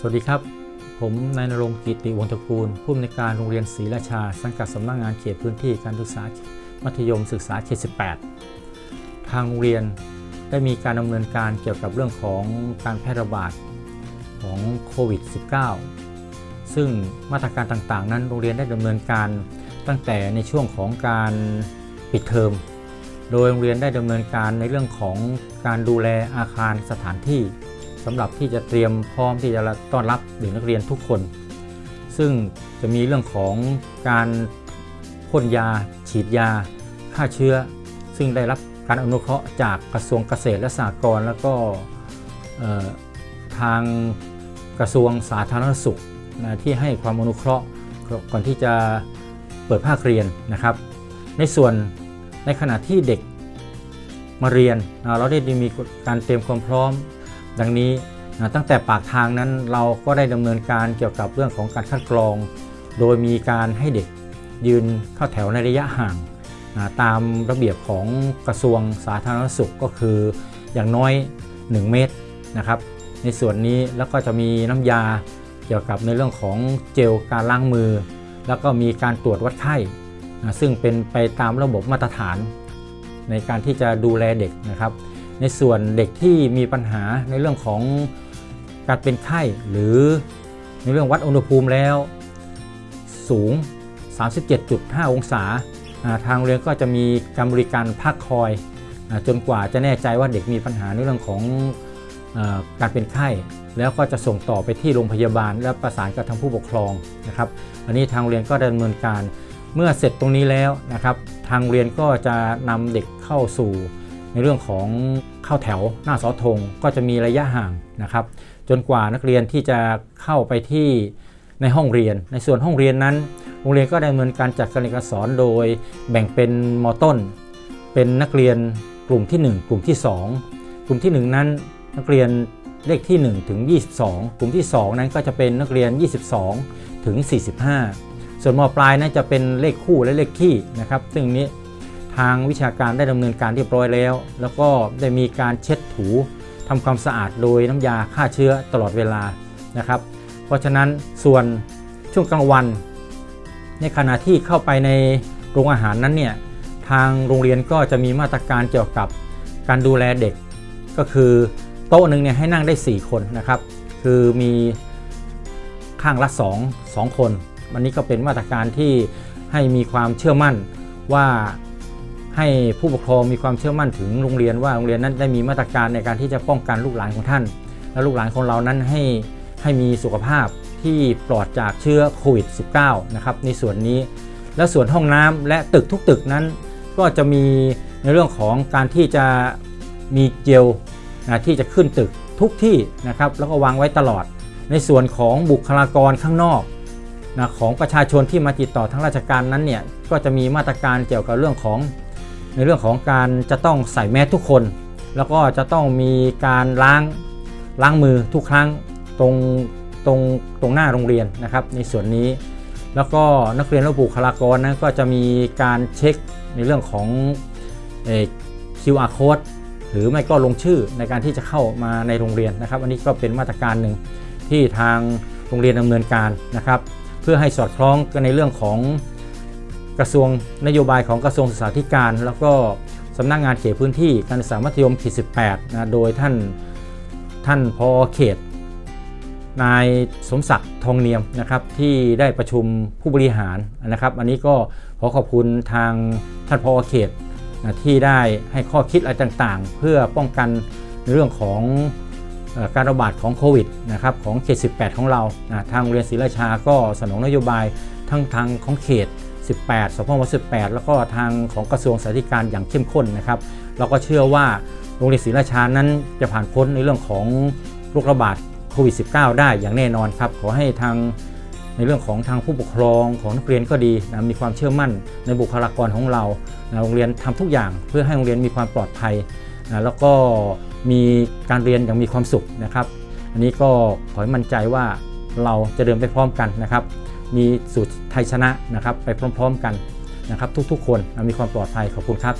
สวัสดีครับ ผมนายนรงกิติวงศ์ตระกูล ผู้อำนวยการโรงเรียนศรีราชา สังกัดสำนักงานเขตพื้นที่การศึกษามัธยมศึกษาเขต 18 ทางโรงเรียนได้มีการดำเนินการเกี่ยวกับเรื่องของการแพร่ระบาดของโควิด -19 ซึ่งมาตรการต่างๆ นั้นโรงเรียนได้ดำเนินการตั้งแต่ในช่วงของการปิดเทอม โดยโรงเรียนได้ดำเนินการในเรื่องของการดูแลอาคารสถานที่ สำหรับที่จะเตรียมพร้อมที่จะต้อนรับเด็กนักเรียนทุกคน ซึ่งจะมีเรื่องของการพ่นยา ฉีดยาฆ่าเชื้อ ซึ่งได้รับการอนุเคราะห์จากกระทรวงเกษตรและสหกรณ์แล้วก็ทางกระทรวงสาธารณสุขนะที่ให้ความอนุเคราะห์ก่อนที่จะเปิดภาคเรียนนะครับ ในส่วนในขณะที่เด็กมาเรียนเราได้มีการเตรียมความพร้อม ดังนี้นะตั้งแต่ปากทางนั้นเราก็ได้ดำเนินการเกี่ยวกับเรื่องของการคัดกรอง โดยมีการให้เด็กยืนเข้าแถวในระยะห่างนะตามระเบียบของกระทรวงสาธารณสุขก็คืออย่างน้อย 1 เมตรนะครับ ในส่วนนี้แล้วก็จะมีน้ำยาเกี่ยวกับในเรื่องของเจลการล้างมือ แล้วก็มีการตรวจวัดไข้นะซึ่งเป็นไปตามระบบมาตรฐานในการที่จะดูแลเด็กนะครับ ในส่วนเด็กที่มีปัญหาในเรื่องของการเป็นไข้หรือในเรื่องวัดอุณหภูมิแล้วสูง 37.5 องศา ทางเรียนก็จะมีการบริการพักคอย จนกว่าจะแน่ใจว่าเด็กมีปัญหาในเรื่องของอการเป็นไข้ แล้วก็จะส่งต่อไปที่โรงพยาบาล และประสานกับทางผู้ปกครองนะครับอันนี้ทางเรียนก็ดำเนินการเมื่อเสร็จตรงนี้แล้วนะครับ ทางโรงเรียนก็จะนำเด็กเข้าสู่ ในเรื่องของเข้าแถวหน้าเสาธงก็จะมีระยะห่างนะครับ จนกว่านักเรียนที่จะเข้าไปที่ในห้องเรียน ในส่วนห้องเรียนนั้น โรงเรียนก็ดำเนินการจัดการเรียนการสอนโดยแบ่งเป็นมต้น เป็นนักเรียนกลุ่มที่ 1 กลุ่มที่ 2 กลุ่มที่ 1 นั้นนักเรียนเลขที่ 1 ถึง 22 กลุ่มที่ 2 นั้นก็จะเป็นนักเรียน 22 ถึง 45 ส่วนมปลายนั้นจะเป็นเลขคู่และเลขคี่นะครับ ซึ่งนี้ ทางวิชาการได้ดำเนินการเรียบร้อยแล้ว แล้วก็ได้มีการเช็ดถูทำความสะอาดโดยน้ำยาฆ่าเชื้อตลอดเวลานะครับ เพราะฉะนั้นส่วนช่วงกลางวัน ในขณะที่เข้าไปในโรงอาหารนั้นเนี่ยทางโรงเรียนก็จะมีมาตรการเกี่ยวกับการดูแลเด็ก ก็คือโต๊ะหนึ่งเนี่ยให้นั่งได้ 4 คนนะครับ คือมีข้างละ 2 2 คน วันนี้ก็เป็นมาตรการที่ให้มีความเชื่อมั่นว่า ให้ผู้ปกครองมีความเชื่อมั่นถึงโรงเรียนว่าโรงเรียนนั้นได้มีมาตรการในการที่จะป้องกันลูกหลานของท่าน และลูกหลานของเรานั้นให้ให้มีสุขภาพที่ปลอดจากเชื้อโควิด -19 นะครับในส่วนนี้ และส่วนห้องน้ำและตึกทุกตึกนั้น ก็จะมีในเรื่องของการที่จะมีเจลนะที่จะขึ้นตึกทุกที่นะครับแล้วก็วางไว้ตลอด ในส่วนของบุคลากรข้างนอกนะของประชาชนที่มาติดต่อทางราชการนั้นเนี่ยก็จะมีมาตรการเกี่ยวกับเรื่องของ ในเรื่องของการจะต้องใส่แมสทุกคน แล้วก็จะต้องมีการล้างล้างมือทุกครั้งตรงตรงตรงหน้าโรงเรียนนะครับ ในส่วนนี้ แล้วก็นักเรียนและบุคลากรนะก็จะมีการเช็คในเรื่องของเอ่อ QR code หรือไม่ก็ลงชื่อในการที่จะเข้ามาในโรงเรียนนะครับ อันนี้ก็เป็นมาตรการหนึ่งที่ทางโรงเรียนดำเนินการนะครับ เพื่อให้สอดคล้องกันในเรื่องของ กระทรวงนโยบายของกระทรวงศึกษาธิการ แล้วก็สำนักงานเขตพื้นที่การศึกษามัธยมเขต18นะโดยท่านท่านพอเขต นายสมศักดิ์ทองเนียมนะครับที่ได้ประชุมผู้บริหารนะครับ อันนี้ก็ขอขอบคุณทางท่านพอเขตนะที่ได้ให้ข้อคิดอะไรต่างๆ เพื่อป้องกันในเรื่องของอการระบาดของโควิดนะครับของเขต 18 ของเรานะทางโรงเรียนศรีราชาก็สนองนโยบายทั้งทางของเขต 18สพม18 แล้วก็ทางของกระทรวงสาธารณสุขอย่างเข้มข้นนะครับ เราก็เชื่อว่าโรงเรียนศรีราชานั้นจะผ่านพ้นในเรื่องของโรคระบาดโควิด -19 ได้อย่างแน่นอนครับ ขอให้ทางในเรื่องของทางผู้ปกครองของนักเรียนก็ดีนะมีความเชื่อมั่นในบุคลากรของเรานะโรงเรียนทำทุกอย่างเพื่อให้โรงเรียนมีความปลอดภัยนะแล้วก็มีการเรียนอย่างมีความสุขนะครับ อันนี้ก็ขอให้มั่นใจว่าเราจะเดินไปพร้อมกันนะครับ มีสูตรไทยชนะนะครับไปพร้อม ๆ กันนะครับทุกๆ คนมีความปลอดภัยขอบคุณครับ